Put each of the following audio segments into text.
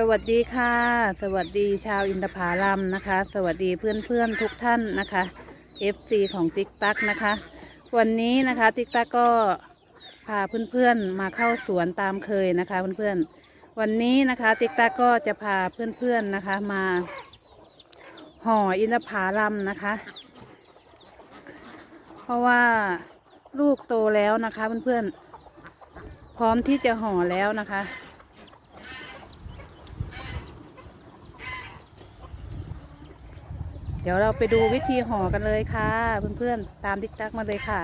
สวัสดีค่ะ สวัสดีชาวอินทผาลัมนะคะ สวัสดีเพื่อนๆทุกท่านนะคะ FC ของติ๊กตักนะคะ วันนี้นะคะติ๊กตักก็พาเพื่อนๆมาเข้าสวนตามเคยนะคะเพื่อนๆวันนี้นะคะติ๊กตักก็จะพาเพื่อนๆนะคะมาห่ออินทผาลัมนะคะ เพราะว่าลูกโตแล้วนะคะเพื่อนๆพร้อมที่จะห่อแล้วนะคะ ดี๋ยวเราไปดูวิธีห่อกันเลยค่ะ เพื่อนๆ ตามติ๊กตักมาเลยค่ะ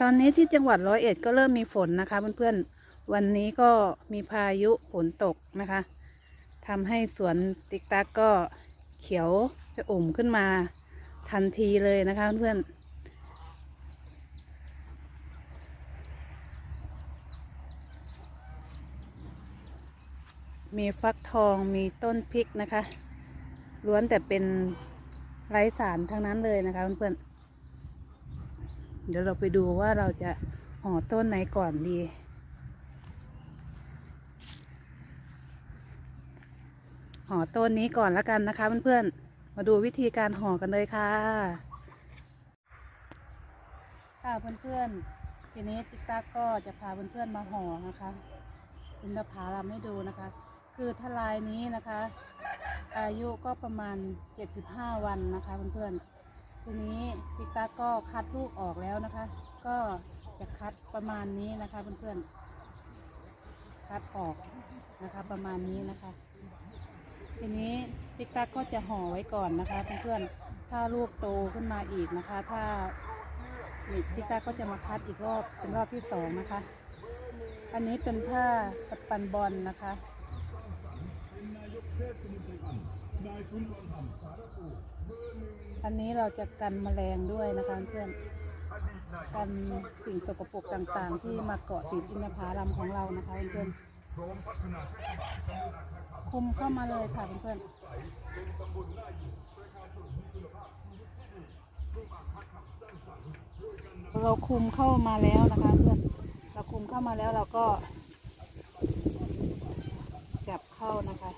ตอนนี้ที่จังหวัดร้อยเอ็ดก็เริ่มมีฝนนะคะเพื่อนๆ วันนี้ก็มีพายุฝนตกนะคะทำให้สวนติ๊กตักก็เขียวจะอุ่มขึ้นมาทันทีเลยนะคะเพื่อนๆ มีฟักทองมีต้นพริกนะคะล้วนแต่เป็นไร้สารทั้งนั้นเลยนะคะเพื่อนๆเดี๋ยวเราไปดูว่าเราจะห่อต้นไหนก่อนดี ห่อต้นนี้ก่อนแล้วกันนะคะเพื่อนๆมาดูวิธีการห่อกันเลยค่ะค่ะเพื่อนๆทีนี้ติ๊กตักก็จะพาเพื่อนๆมาห่อนะคะอินทผาลัมให้ดูนะคะ คือทลายนี้นะคะ อายุก็ประมาณ 75 วันนะคะเพื่อนๆทีนี้ติ๊กตักก็คัดลูกออกแล้วนะคะ ก็จะคัดประมาณนี้นะคะเพื่อนๆคัดออกนะคะประมาณนี้นะคะ ทีนี้ติ๊กตักก็จะห่อไว้ก่อนนะคะเพื่อนๆถ้าลูกโตขึ้นมาอีกนะคะ ถ้าติ๊กตักก็จะมาคัดอีกรอบเป็นรอบที่สองนะคะ อันนี้เป็นผ้าปันบอลนะคะ อันนี้เราจะกันแมลงด้วยนะคะเพื่อนกันสิ่งสกปรกต่างๆ ที่มาเกาะติดอินทผลัมของเรานะคะเพื่อนคุมเข้ามาเลยค่ะเพื่อนเราคุมเข้ามาแล้วนะคะเพื่อนเราคุมเข้ามาแล้วเราก็ จับเข้านะคะ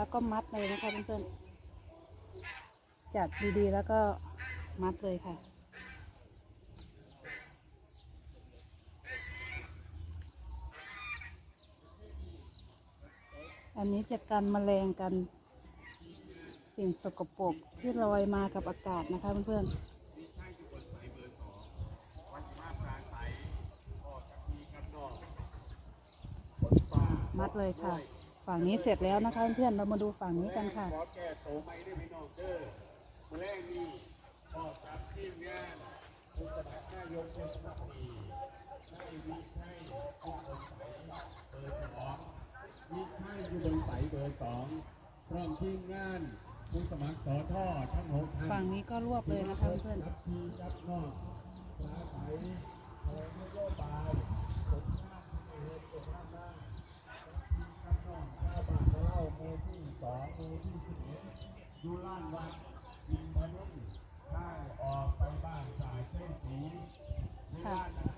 แล้วก็มัดเลยนะคะเพื่อนๆ จัดดีๆ แล้วก็มัดเลยค่ะ อันนี้จะกันแมลงกัน สิ่งสกปรกที่ลอยมากับอากาศนะคะเพื่อนๆมัดเลยค่ะ ฝั่งนี้เสร็จแล้วนะคะเพื่อนๆเรามาดูฝั่งนี้กันค่ะ ขอแก้โตไม่ได้พี่น้องเด้อมาแรกนี่ออกจากทีมงานผู้สมัครนายกเทศมนตรีให้วิชัยผู้บนใสเบอร์สองวิชัยผู้บนใสเบอร์สองพร้อมทีมงานผู้สมัครสอท่อทั้งหกท่านฝั่งนี้ก็รวบเลยนะคะเพื่อนรับทีรับนอกปลาใสโอ้ไม่โยบายผลงานที่เห็นเป็นหน้าหน้ารับทีรับนอกข้าวบานเล่าโมที่สองโมที่สิบเอ็ ดดูล่างวัดยินบอลลูนข้ออกไปบ้านสายเส้นสีค่ะ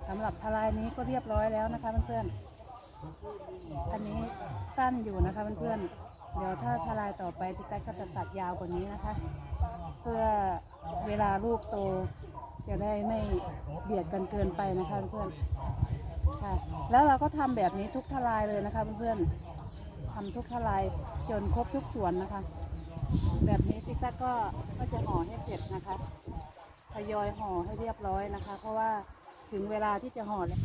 สำหรับทลายนี้ก็เรียบร้อยแล้วนะคะเพื่อนๆ อันนี้สั้นอยู่นะคะเพื่อนๆ เดี๋ยวถ้าทลายต่อไปติ๊กตักก็จะตัดยาวกว่านี้นะคะ เพื่อเวลาลูกโตจะได้ไม่เบียดกันเกินไปนะคะเพื่อนๆ ค่ะ แล้วเราก็ทำแบบนี้ทุกทลายเลยนะคะเพื่อนๆทำทุกทลายจนครบทุกส่วนนะคะ แบบนี้ติ๊กตักก็ก็จะห่อให้เสร็จนะคะทยอยห่อให้เรียบร้อยนะคะ เพราะว่าถึงเวลาที่จะห่อแล้ว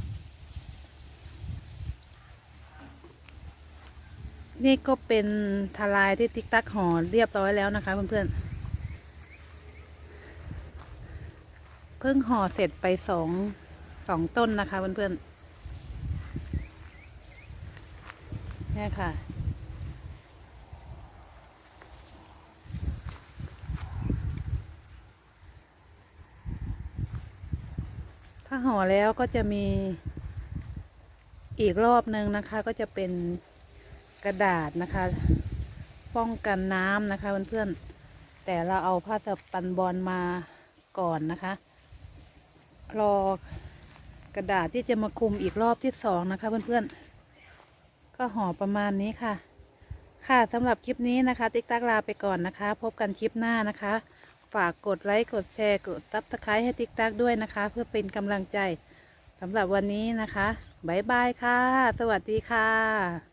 นี่ก็เป็นทลายที่ติ๊กตักห่อเรียบร้อยแล้วนะคะเพื่อนๆเพิ่งห่อเสร็จไปสองสองต้นนะคะเพื่อนๆเนี่ยค่ะาห่อแล้วก็จะมีอีกรอบหนึ่งนะคะ ก็จะเป็นกระดาษนะคะ ป้องกันน้ำนะคะเพื่อนๆแต่เราเอาผ้าสปันบอลมาก่อนนะคะ รอกระดาษที่จะมาคุมอีกรอบที่สองนะคะเพื่อนๆก็ห่อประมาณนี้ค่ะ ค่ะสำหรับคลิปนี้นะคะ ติ๊กตักลาไปก่อนนะคะ พบกันคลิปหน้านะคะ ฝากกดไลค์ กดแชร์ กดซับสไครต์ให้ติ๊กตักด้วยนะคะ เพื่อเป็นกำลังใจสำหรับวันนี้นะคะ บ๊ายบายค่ะ สวัสดีค่ะ